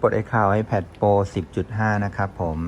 ปลดไอคาว iPad Pro 10.5 นะครับผม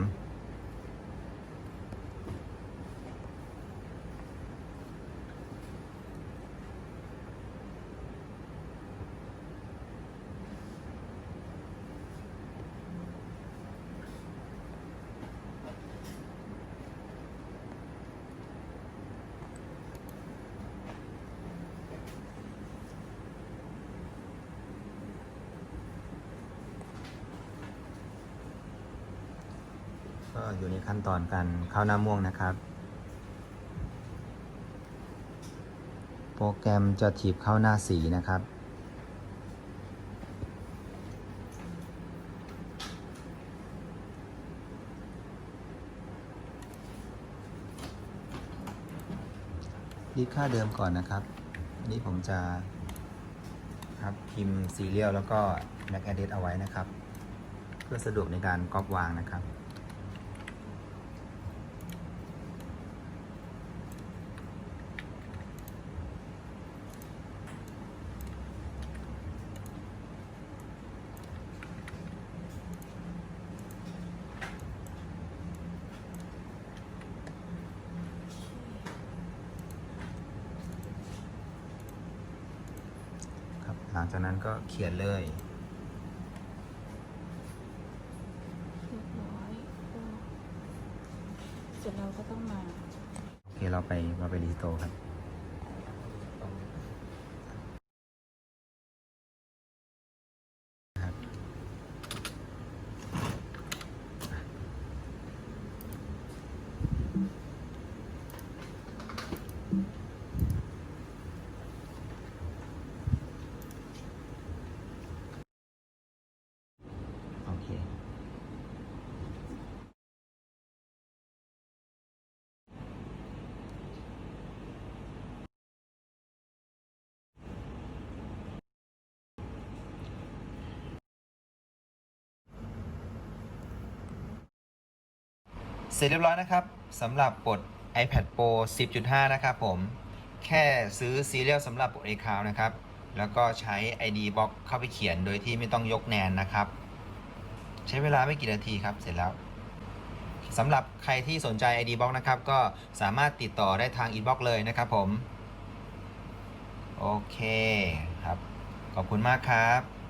ก็อยู่ในขั้นตอนการเข้าหน้าม่วงนะครับ โปรแกรมจะถีบเข้าหน้าสีนะครับรีดค่าเดิมก่อนนะครับ นี่ผมจะครับพิมพ์ซีเรียลแล้วก็แม็กแอดเดเอาไว้นะครับ เพื่อสะดวกในการก๊อปวางนะครับ หลังจากนั้นก็เขียนเลยเรียบร้อยก็เสร็จแล้วก็ต้องมา โอเคเราไปเราไปรีสโตร์ครับครับ โอเค เสร็จเรียบร้อยนะครับสำหรับปลด iPad Pro 10.5 นะครับผม แค่ซื้อซีเรียลสำหรับบท Account นะครับ แล้วก็ใช้ ID Box เข้าไปเขียนโดยที่ไม่ต้องยกแนนนะครับ ใช้เวลาไม่กี่นาทีครับ เสร็จแล้วสำหรับใครที่สนใจ ID Box นะครับ ก็สามารถติดต่อได้ทาง Inbox เลยนะครับผม โอเคครับ ขอบคุณมากครับ